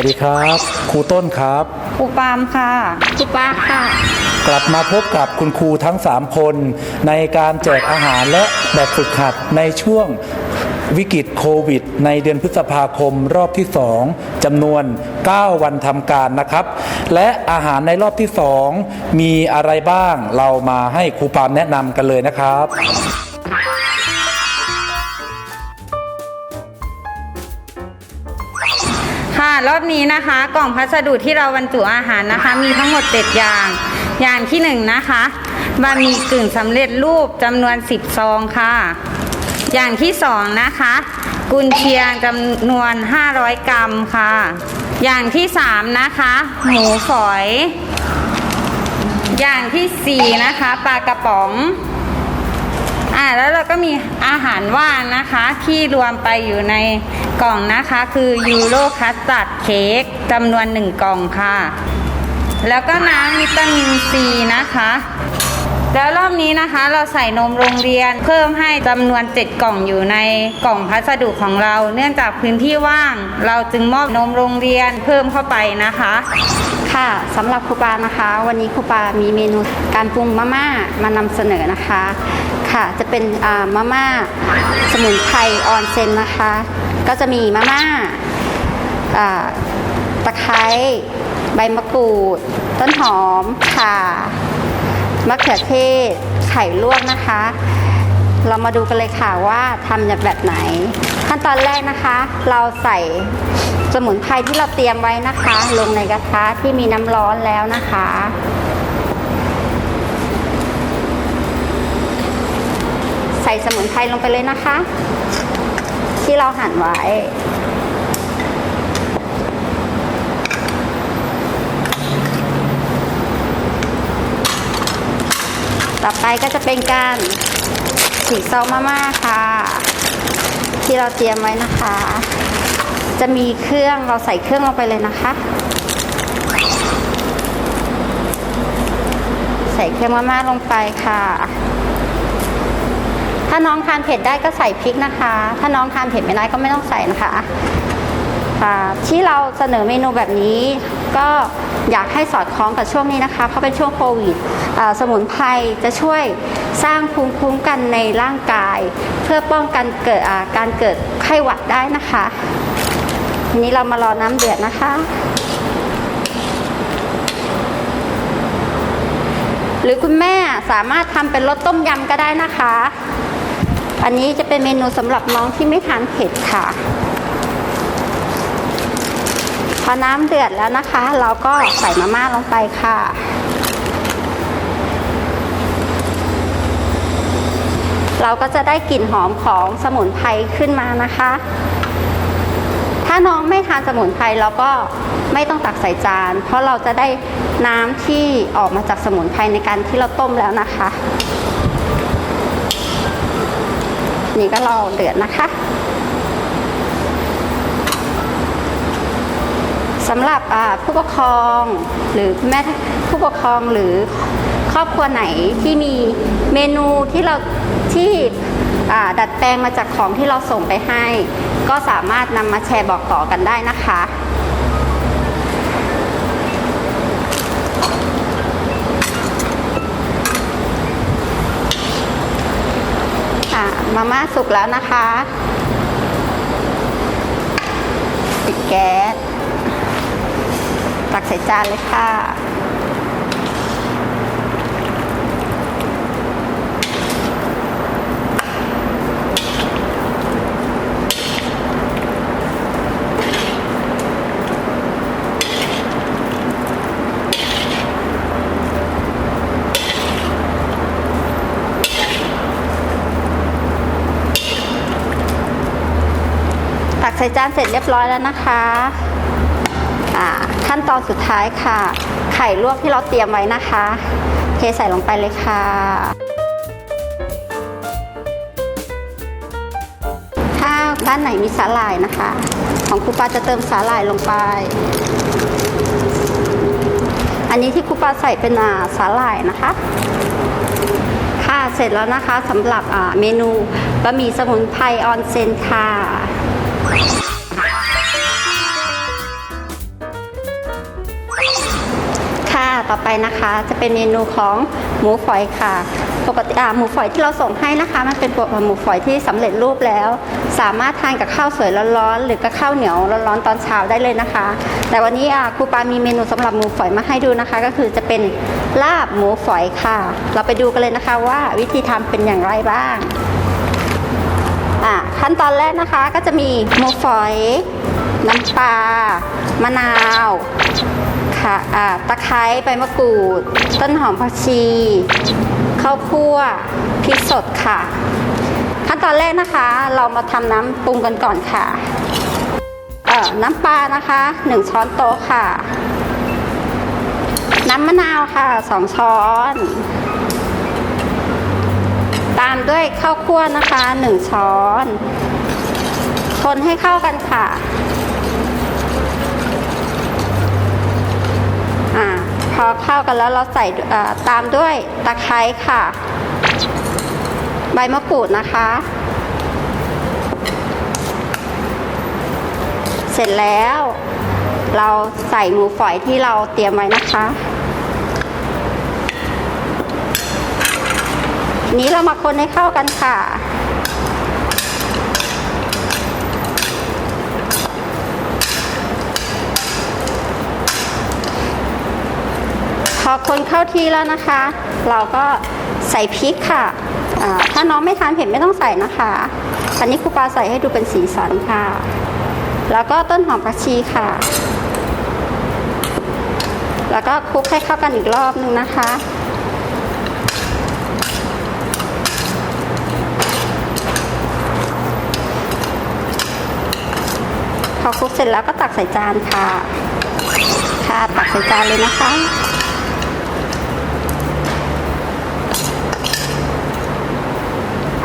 วัสดีครับ ครูต้นครับครูปาล์มค่ะครูป้าค่ะ กลับมาพบกับคุณครูทั้ง 3 คน ในการแจกอาหารและแบบฝึกหัดในช่วงวิกฤตโควิด ในเดือนพฤษภาคมรอบที่ 2จำนวน 9 วันทำการนะครับ และอาหารในรอบที่ 2 มีอะไรบ้างเรามาให้ครูปาล์มแนะนำกันเลยนะครับ รอบนี้นะคะ กล่องพัสดุที่เราบรรจุอาหารนะคะ มีทั้งหมด 7 อย่าง อย่างที่1นะคะบะหมี่กึ่งสำเร็จรูปจำนวน 10 ซองค่ะ อย่างที่ 2 นะคะ กุนเชียงจำนวน 500 กรัมค่ะ อย่างที่ 3 นะคะ หมูฝอย อย่างทีสี่4 นะคะปลากระป๋อง อ่าแล้วเราก็มีอาหารว่างนะคะที่รวมไปอยู่ในกล่องนะคะคือยูโรคัสตาร์ดเค้กจำนวนหนึ่งกล่องค่ะ แล้วก็น้ำวิตามินซีนะคะ แล้วรอบนี้นะคะเราใส่นมโรงเรียนเพิ่มให้จำนวน 7 กล่องอยู่ในกล่องพัสดุของเรา เนื่องจากพื้นที่ว่าง เราจึงมอบนมโรงเรียนเพิ่มเข้าไปนะคะค่ะสำหรับครูปานะคะ วันนี้ครูปามีเมนูการปรุงมาม่ามานำเสนอนะคะ ค่ะ จะเป็นมาม่าสมุนไพรออนเซนนะคะ ก็จะมีมาม่าอ่าตะไคร้ใบมะกรูด ต้นหอมข่ามะเขือเทศไข่ลวกนะคะ เรามาดูกันเลยค่ะว่าทำแบบไหน ขั้นตอนแรกนะคะ เราใส่สมุนไพรที่เราเตรียมไว้นะคะ ลงในกระทะที่มีน้ำร้อนแล้วนะคะ ส่สมุนไพรลงไปเลยนะคะ ที่เราหั่นไว้ต่อไปก็จะเป็นการฉีกซองมาม่าค่ะ ที่เราเตรียมไว้นะคะ จะมีเครื่องเราใส่เครื่องลงไปเลยนะคะ ใส่เครื่องมาม่าลงไปค่ะ ถ้าน้องทานเผ็ดได้ก็ใส่พริกนะคะ ถ้าน้องทานเผ็ดไม่ได้ก็ไม่ต้องใส่นะคะค่ะที่เราเสนอเมนูแบบนี้ก็อยากให้สอดคล้องกับช่วงนี้นะคะ เพราะเป็นช่วงโควิดสมุนไพรจะช่วยสร้างภูมิคุ้มกันในร่างกาย เพื่อป้องกันเกิดอาการเกิดไข้หวัดได้นะคะทีนี้เรามารอน้ำเดือดนะคะ หรือคุณแม่สามารถทำเป็นรสต้มยำก็ได้นะคะ อันนี้จะเป็นเมนูสำหรับน้องที่ไม่ทานเผ็ดค่ะ พอน้ำเดือดแล้วนะคะ เราก็ใส่มาม่าลงไปค่ะ เราก็จะได้กลิ่นหอมของสมุนไพรขึ้นมานะคะ ถ้าน้องไม่ทานสมุนไพรเราก็ไม่ต้องตักใส่จาน เพราะเราจะได้น้ำที่ออกมาจากสมุนไพรในการที่เราต้มแล้วนะคะ นี้ก็รอเดือดนะคะสำหรับผู้ปกครองหรือแม่ผู้ปกครองหรือครอบครัวไหนที่มีเมนูที่เราที่ดัดแปลงมาจากของที่เราส่งไปให้ ก็สามารถนำมาแชร์บอกต่อกันได้นะคะ มาม่าสุกแล้วนะคะปิดแก๊สตักใส่จานเลยค่ะ ใส่จานเสร็จเรียบร้อยแล้วนะคะอ่าขั้นตอนสุดท้ายค่ะ ไข่ลวกที่เราเตรียมไว้นะคะ เทใส่ลงไปเลยค่ะ ถ้าบ้านไหนมีสาหร่ายนะคะ ของครูปาจะเติมสาหร่ายลงไป อันนี้ที่ครูปาใส่เป็นอ่าสาหร่ายนะคะ ค่ะเสร็จแล้วนะคะสำหรับอ่าเมนูบะหมี่สมุนไพรออนเซนค่ะ ค่ะต่อไปนะคะจะเป็นเมนูของหมูฝอยค่ะปกติหมูฝอยที่เราส่งให้นะคะ มันเป็นหมูฝอยที่สำเร็จรูปแล้ว สามารถทานกับข้าวสวยร้อนๆหรือกับข้าวเหนียวร้อนๆตอนเช้าได้เลยนะคะ แต่วันนี้ครูปามีเมนูสำหรับหมูฝอยมาให้ดูนะคะ ก็คือจะเป็นลาบหมูฝอยค่ะ เราไปดูกันเลยนะคะว่าวิธีทำเป็นอย่างไรบ้าง อะขั้นตอนแรกนะคะก็จะมีหมูฝอย น้ำปลามะนาวค่ะอ่าตะไคร้ใบมะกรูด ต้นหอมผักชีข้าวคั่วพริกสดค่ะ ขั้นตอนแรกนะคะ เรามาทำน้ำปรุงกันก่อนค่ะเอ่อน้ำปลานะคะ 1 ช้อนโต๊ะค่ะ น้ำมะนาวค่ะ 2 ช้อน ตามด้วยข้าวคั่วนะคะ 1 ช้อน คนให้เข้ากันค่ะอ่าพอเข้ากันแล้วเราใส่ตามด้วยตะไคร้ค่ะ ใบมะกรูดนะคะ เสร็จแล้วเราใส่หมูฝอยที่เราเตรียมไว้นะคะ นี้เรามาคนให้เข้ากันค่ะ พอคนเข้าที่แล้วนะคะ เราก็ใส่พริกค่ะอ่าถ้าน้องไม่ทานเผ็ดไม่ต้องใส่นะคะอันนี้ครูปาใส่ให้ดูเป็นสีสันค่ะ แล้วก็ต้นหอมผักชีค่ะ แล้วก็คลุกให้เข้ากันอีกรอบนึงนะคะ อคลุกเสร็จแล้วก็ตักใส่จานค่ะ ค่ะตักใส่จานเลยนะคะ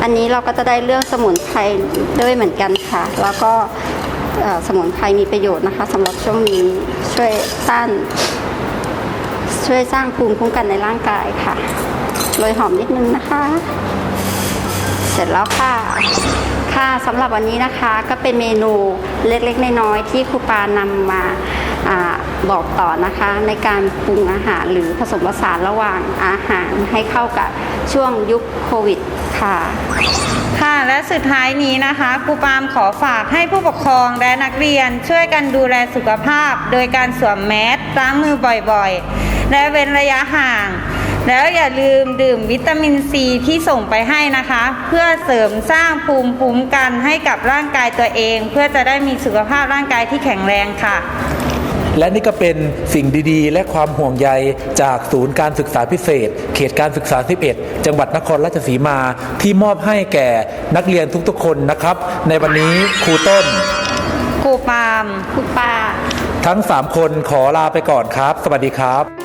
อันนี้เราก็จะได้เรื่องสมุนไพรด้วยเหมือนกันค่ะ แล้วก็สมุนไพรมีประโยชน์นะคะสำหรับช่วงนี้ช่วยต้านช่วยสร้างภูมิคุ้มกันในร่างกายค่ะโรยหอมนิดนึงนะคะ เสร็จแล้วค่ะ ค่ะสำหรับวันนี้นะคะก็เป็นเมนูเล็กๆน้อยๆที่ครูปานำมาอาบอกต่อนะคะในการปรุงอาหารหรือผสมผสานระหว่างอาหารให้เข้ากับช่วงยุคโควิดค่ะ ค่ะและสุดท้ายนี้นะคะครูปามขอฝากให้ผู้ปกครองและนักเรียนช่วยกันดูแลสุขภาพ โดยการสวมแมสล้างมือบ่อยๆ และเว้นระยะห่าง แล้วอย่าลืมดื่มวิตามินซีที่ส่งไปให้นะคะ เพื่อเสริมสร้างภูมิคุ้มกันให้กับร่างกายตัวเอง เพื่อจะได้มีสุขภาพร่างกายที่แข็งแรงค่ะ และนี่ก็เป็นสิ่งดีๆ และความห่วงใยจากศูนย์การศึกษาพิเศษ เขตการศึกษา 11 จังหวัดนครราชสีมาที่มอบให้แก่นักเรียนทุกๆ คนนะครับ ในวันนี้ครูต้นครูปามครูปา ทั้ง 3 คนขอลาไปก่อนครับ สวัสดีครับ